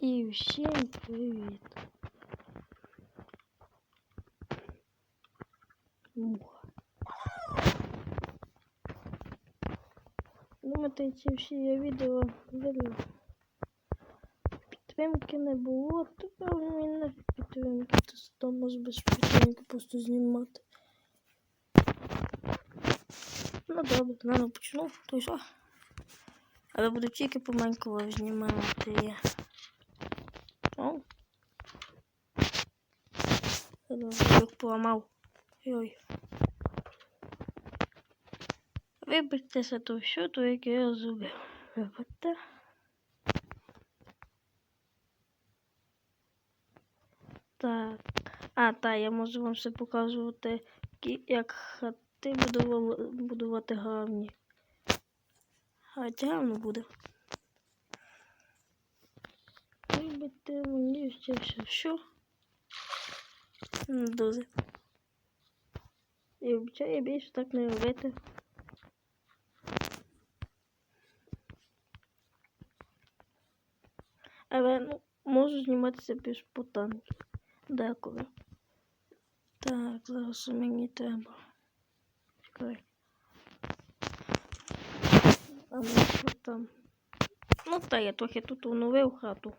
І всім привіт. Муха. Думаєте, ці всі я відео видно. Підтримки не було, тепер мені не підтримки, то дома без підтримки просто знімати. Ну добре, рано почну, то й що? Але буду тільки по Майнкрафту знімати. О. Як поламав. Ой. Вибачте за то все, то яке я зробив. Вибачте. Так. А, так, я можу вам все показувати, як хати будували, будувати гарні. А гарно буде. Вибачте мені ще все. Що? Не Дуже. І обіцяю більше так не робити. Але ну, можу зніматися без путанки. Деколи. Так, зараз мені треба. Чекай. А ну що там? Ну та я трохи тут оновив хату.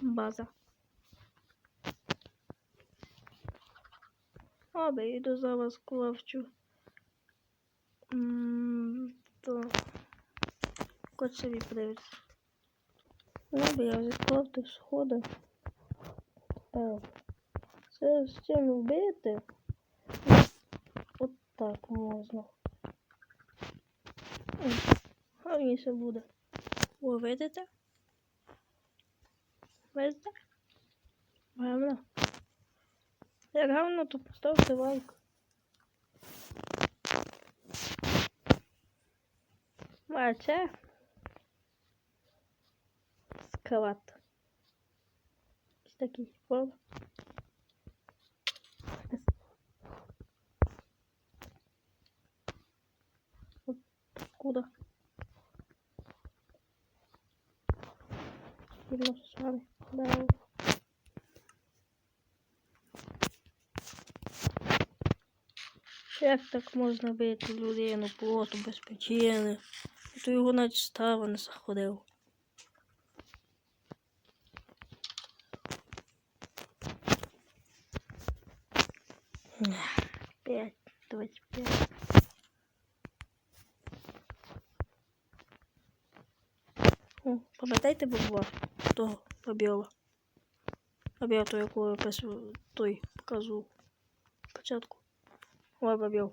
База. Абе, йду зараз клавчу. М, То. Кот собі подивиться. Ну, бо я вже клав сходи. Так. Це з цим вбити. От так можна. Гарніше буде. О, видите? Видите? Як гарно, то поставте лайк. А це склад. Ось такий. Откуда? Видно, с вами. Да. Як так можна бити людину просто без причини? То його навіть става не заходив. Пять, двадцать пять. Пам'ятаєте бабла? Того побіла. Побіла той, якого я той показував. Спочатку. Ой, бабіл.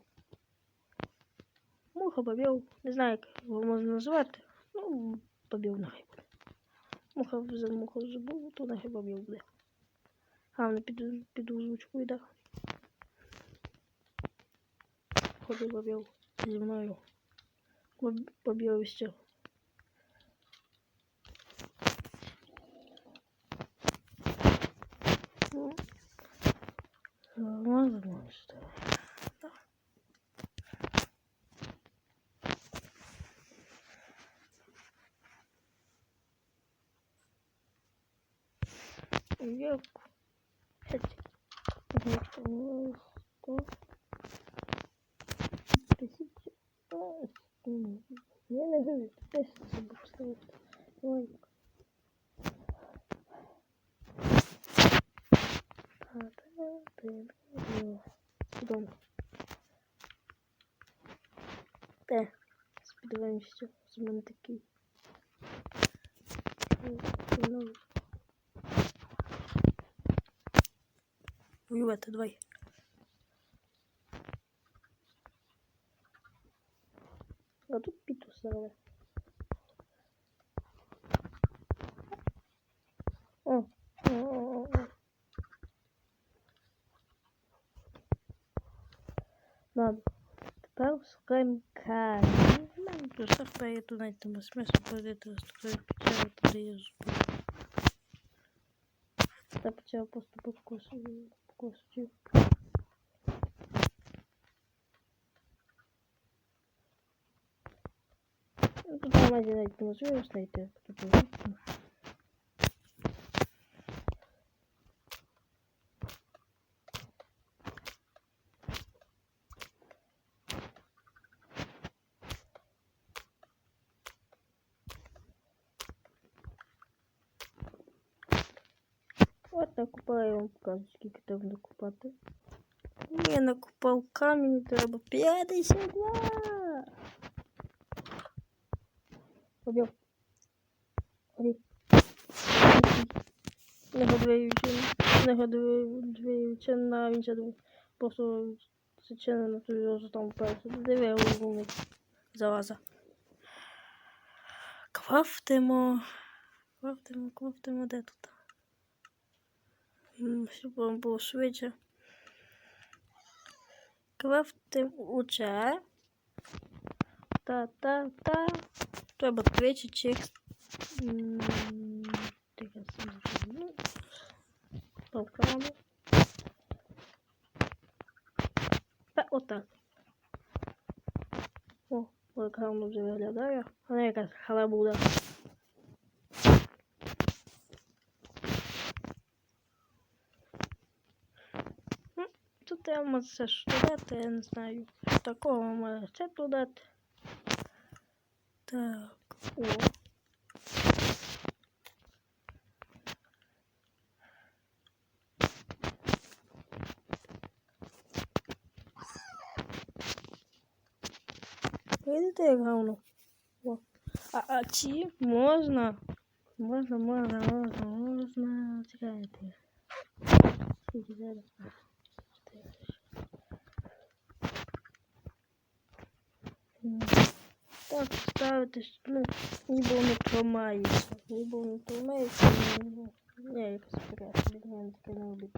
Муха бабіл. Не знаю, як його можна назвати. Ну, бабіл нехай. Муха за муху забув, то нехай бабіл буде. Гарно під, під озвучку йде. Ходи бабіл зі мною. Баб- Бабіл ще. Ну, Ладно, что. Як? Геть. Готово. Сто. Тисяча. А, м, Я не говорю, десь забув ставити. Лайк. Та-та-та-та. Куди? Те. Сподіваємося, з мене такий. Ну, Воювати, давай. А тут піту саме. О. Ладно. Тепер шукаємо камінь. Мене тут шахтає, тут навіть нема смислу ходити, розтукаю почав, туди я почав просто. Покосити. Ну, Тут немає навіть можливо знайти. Тут накупаю, я вам скільки треба накупати. Я накупав камінь, треба 52. Об'єм. Не годуючи, не годуючи на він ще просто зачинено тобі вже там перше. Диви, умний. Залаза. Крафтимо. Крафтимо, крафтимо, де тут? Щоб вам було швидше. Крафтим уче. Та-та-та. Треба двічі. Ну, Толкаємо. Та отак. О, як вже виглядає. Вона якась халабуда. Ну, Тут я можу все ж додати, я не знаю. Такого може це додати. Так, о. Видите, як говно? О. А, а ці можна? Можна, можна, можна, можна. Чекайте. Скільки? Так, ставити, ну, ніби воно тримається. Ніби воно тримається, ну, ні, якось порядку, від таке не робить.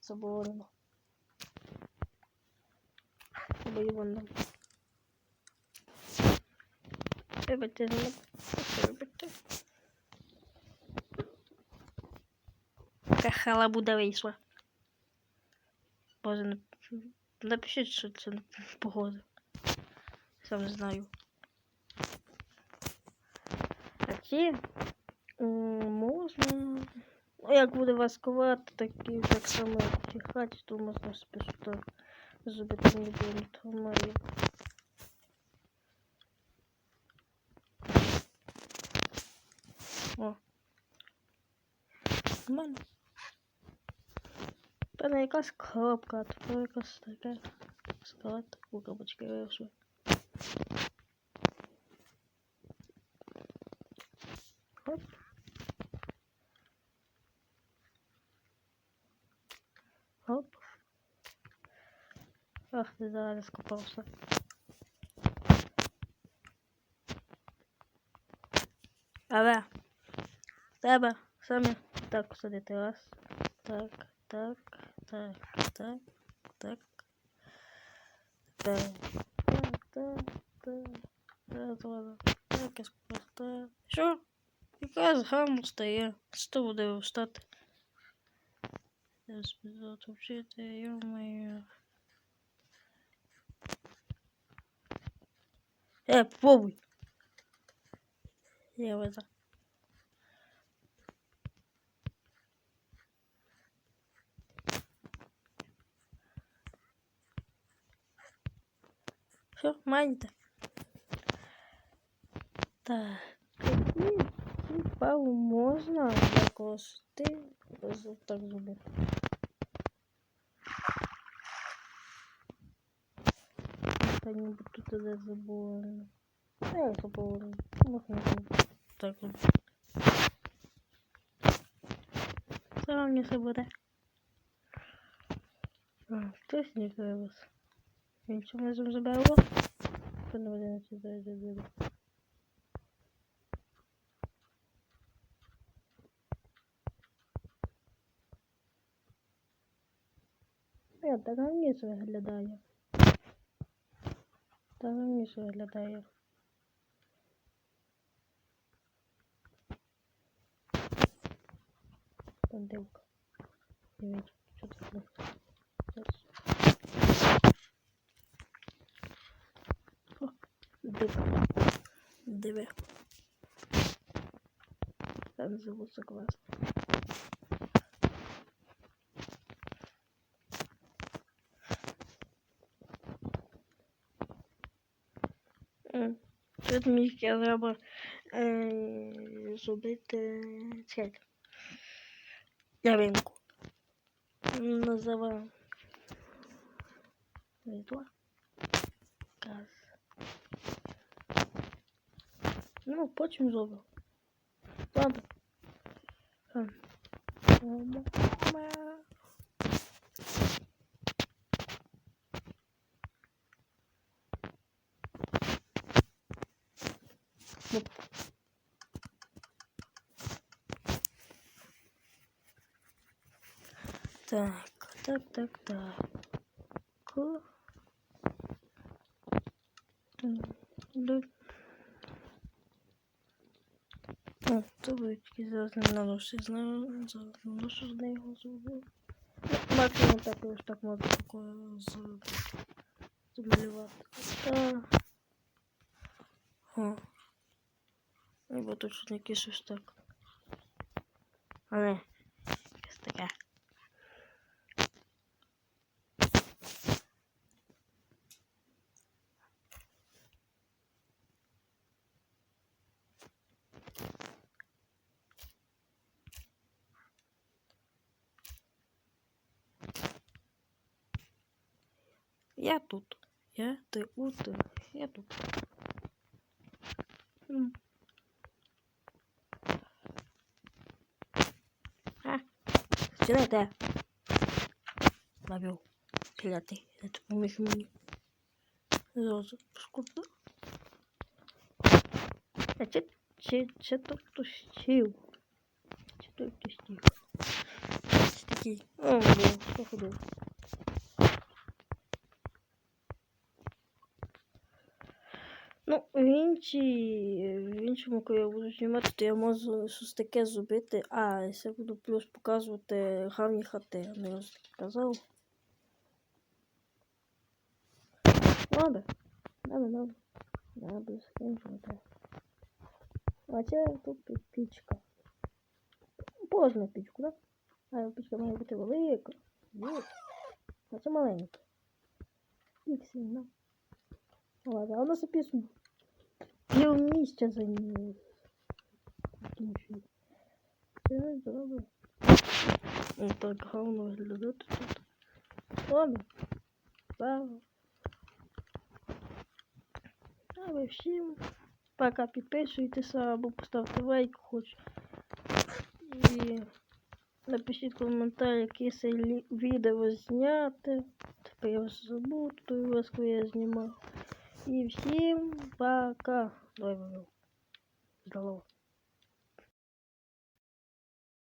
Заборонено. Або і воно. Вибачте, не вибачте. Яка халабуда вийшла. Боже, нап- напишіть, що це погода. Сам не знаю. А ці можна. Ну, як буде васкувати, так і так само як цій хаті, то можна списати зробити не тримає. О. Нормально. Певно, якась коробка, а тепер якась така склад. У коробочки вийшли. Хоп. Ти зараз скопався. Але тебе саме так садити раз. Так, так, так, так, так. Так, так, так, так. Так, так, так, скоро Що? Якраз гарно стає. Що буде встати? Зараз буду вчити, йо-моє. Е, попробуй. Я вот так. Все, маленько. Так, какие можно закости ось так зробити. Что-нибудь тут это забули. Я забули. Можна зробити. так зробити. Це вам не все буде. А, хтось не вас. Нічого не забрало. Подивіться, на це зараз буде. Я так гарніше виглядає. Так гарніше виглядає. Панделка. Дивіться, що це таке. Зараз. О, дивка. диви. Там звук класно. Міг я треба е, зробити чекайте. Яринку. Називаю. Світло. Газ. Ну, потім зробимо. Ладно. Ем. Так, так, так, так. О, вички зараз не надо все знаю. Зараз не що з нею зробив. Ну, Максимум так ось так можна такое з... замалювати. Та... О. Або тут щось якесь щось так. А не. Якесь таке. Я тут. Я, ти, у, ти. Я тут. А, сідайте. Бабю, сідати. Я допоміг мені. Зразу скупи. А чи, чи, чи то хтось сів? Чи то хтось сів? Чи такий? О, блін, що ходив? Ну, в іншій, в іншому, коли я буду знімати, то я можу щось таке зробити. А, я буду плюс показувати гарні хати. я Не раз казав. Ладно, надо, надо. Надо скинути. А це тут пічка. Поздно пічку, да? А пічка має бути велика. Вот. А це маленька. Піксельна. Ладно, а у нас написано. Пів місця займає. Це добре. Ось так гарно виглядати тут. Ладно. Браво. А ви всім. Пока підписуйтеся або поставте лайк хоч. І напишіть коментар, яке це відео зняти. Я вас забуду, раз, коли я знімав. І всім пока. Давай, Здорово.